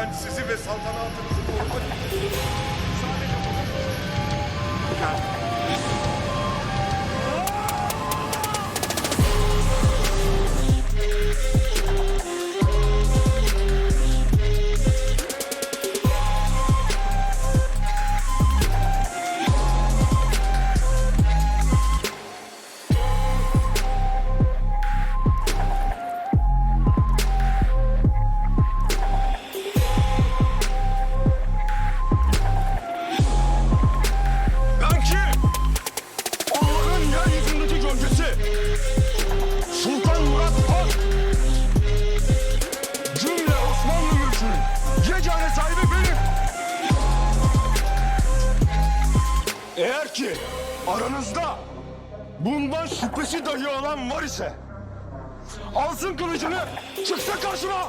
Ben sizi ve saltanatınızı korumak Eğer ki aranızda bundan şüphesi dahi olan var ise alsın kılıcını çıksa karşıma